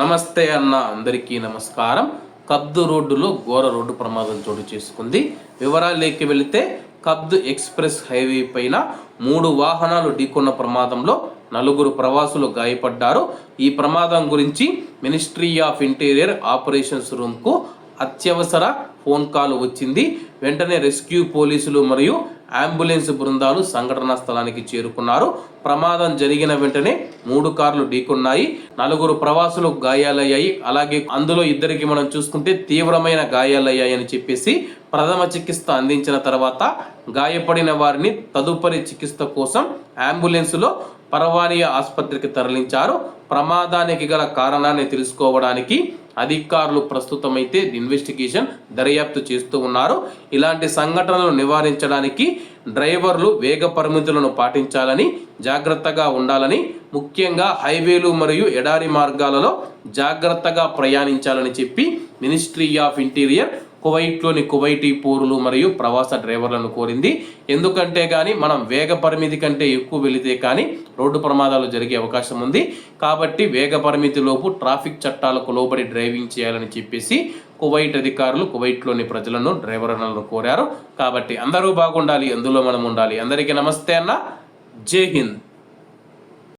నమస్తే అన్న అందరికీ నమస్కారం. కబ్దు రోడ్డులో ఘోర రోడ్డు ప్రమాదం చోటు చేసుకుంది. వివరాలేకి వెళితే కబ్దు ఎక్స్ప్రెస్ హైవే పైన మూడు వాహనాలు ఢీకొన్న ప్రమాదంలో నలుగురు ప్రవాసులు గాయపడ్డారు. ఈ ప్రమాదం గురించి మినిస్ట్రీ ఆఫ్ ఇంటీరియర్ ఆపరేషన్స్ రూమ్కు అత్యవసర ఫోన్ కాల్ వచ్చింది. వెంటనే రెస్క్యూ పోలీసులు మరియు అంబులెన్స్ బృందాలు సంఘటనా స్థలానికి చేరుకున్నారు. ప్రమాదం జరిగిన వెంటనే మూడు కార్లు ఢీకొన్నాయి. నలుగురు ప్రవాసులు గాయాలయ్యాయి. అలాగే అందులో ఇద్దరికి మనం చూసుకుంటే తీవ్రమైన గాయాలయ్యాయి అని చెప్పేసి ప్రథమ చికిత్స అందించిన తర్వాత గాయపడిన వారిని తదుపరి చికిత్స కోసం అంబులెన్సులో పరవానియా ఆసుపత్రికి తరలించారు. ప్రమాదానికి గల కారణాన్ని తెలుసుకోవడానికి అధికారులు ప్రస్తుతమైతే ఇన్వెస్టిగేషన్ దర్యాప్తు చేస్తూ ఉన్నారు. ఇలాంటి సంఘటనలు నివారించడానికి డ్రైవర్లు వేగ పరిమితులను పాటించాలని జాగ్రత్తగా ఉండాలని ముఖ్యంగా హైవేలు మరియు ఎడారి మార్గాలలో జాగ్రత్తగా ప్రయాణించాలని చెప్పి మినిస్ట్రీ ఆఫ్ ఇంటీరియర్ కువైట్లోని కువైటీ పోరులు మరియు ప్రవాస డ్రైవర్లను కోరింది. ఎందుకంటే కానీ మనం వేగ పరిమితి కంటే ఎక్కువ వెళితే కానీ రోడ్డు ప్రమాదాలు జరిగే అవకాశం ఉంది. కాబట్టి వేగ పరిమితిలోపు ట్రాఫిక్ చట్టాలకు లోబడి డ్రైవింగ్ చేయాలని చెప్పేసి కువైట్ అధికారులు కువైట్లోని ప్రజలను డ్రైవర్లను కోరారు. కాబట్టి అందరూ బాగుండాలి అందులో మనం ఉండాలి. అందరికీ నమస్తే అన్న. జై హింద్.